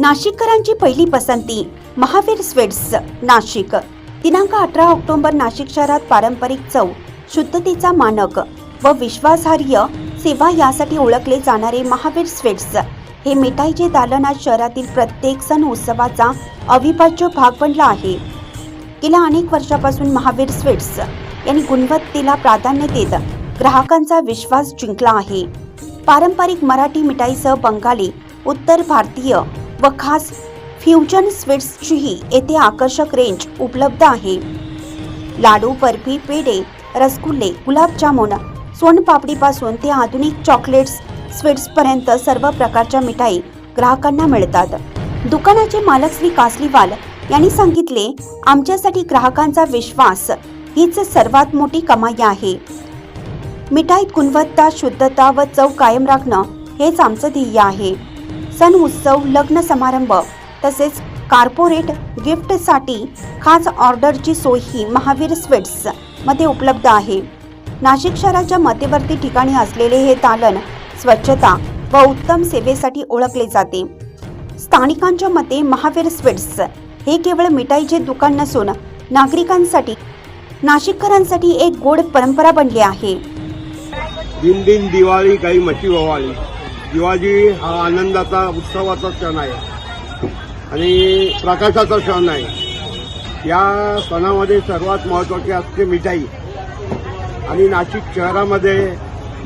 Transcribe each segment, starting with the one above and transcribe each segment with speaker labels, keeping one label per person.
Speaker 1: नाशिककरांची पहिली पसंती महावीर स्वीट्स नाशिक. दिनांक अठरा ऑक्टोबर नाशिक शहरात पारंपरिक चव शुद्धतेचा मानक व विश्वासार्ह सेवा यासाठी ओळखले जाणारे महावीर स्वीट्स. हे मिठाईचे दालन आज शहरातील प्रत्येक सण उत्सवाचा अविभाज्य भाग बनला आहे. गेल्या अनेक वर्षापासून महावीर स्वीट्स यांनी गुणवत्तेला प्राधान्य देत ग्राहकांचा विश्वास जिंकला आहे. पारंपरिक मराठी मिठाईसह बंगाली उत्तर भारतीय व खास फ्युजन स्वीट्सचीही येथे आकर्षक रेंज उपलब्ध आहे. लाडू बर्फी पेढे रसगुल्ले गुलाबजामुन सोनपापडीपासून ते आधुनिक चॉकलेट्स स्वीट्सपर्यंत सर्व प्रकारच्या मिठाई ग्राहकांना मिळतात. दुकानाचे मालक श्री कासलीवाल यांनी सांगितले आमच्यासाठी ग्राहकांचा विश्वास हीच सर्वात मोठी कमाई आहे. मिठाईत गुणवत्ता शुद्धता व चव कायम राखणं हेच आमचं ध्येय आहे. सण उत्सव लग्न समारंभ तसेच कार्पोरेट गिफ्टसाठी खास ऑर्डरची सोयही महावीर स्वीट्समध्ये उपलब्ध आहे. नाशिक शहराच्या मध्यवर्ती ठिकाणी असलेले हे दालन स्वच्छता व उत्तम सेवेसाठी ओळखले जाते. स्थानिकांच्या मते महावीर स्वीट्स हे केवळ मिठाईचे दुकान नसून नागरिकांसाठी नाशिककरांसाठी एक गोड परंपरा बनली आहे.
Speaker 2: दिन दिन दिवाळी काही मशी दिवाळी हा आनंदाचा उत्सवाचा सण आहे. आणि प्रकाशाचा सण आहे या सणामध्ये सर्वात महत्त्वाची असते मिठाई. आणि नाशिक शहरामध्ये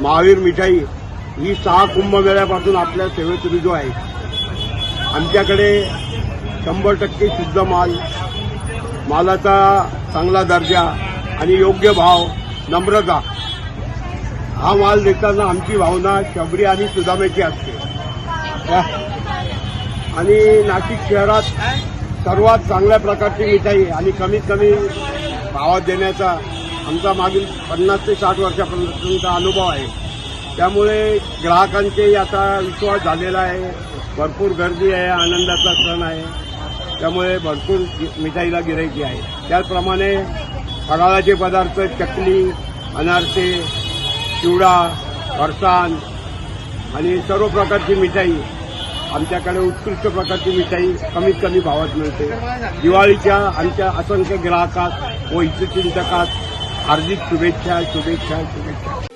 Speaker 2: महावीर मिठाई ही सहा कुंभमेळ्यापासून आपल्या सेवेत रुजू आहे. आमच्याकडे शंभर टक्के शुद्ध माल मालाचा चांगला दर्जा आणि योग्य भाव नम्रता हा माल देताना आमची भावना शबरी आणि सुदामेची असते. आणि नाशिक शहरात सर्वात चांगल्या प्रकारची मिठाई आणि कमीत कमी भावात देण्याचा आमचा मागील पन्नास ते साठ वर्षापर्यंतचा अनुभव आहे. त्यामुळे ग्राहकांचे आता विश्वास झालेला आहे. भरपूर गर्दी आहे आनंदाचा सण आहे. त्यामुळे भरपूर मिठाईला गिरायची आहे. त्याचप्रमाणे फराळाचे पदार्थ चकली अनारसे चिवडा फरसान आणि सर्व प्रकारची मिठाई. आमच्याकडे उत्कृष्ट प्रकारची मिठाई कमीत कमी भावात मिळते. दिवाळीच्या आमच्या असंख्य ग्राहकात व हितचिंतकात हार्दिक शुभेच्छा शुभेच्छा शुभेच्छा.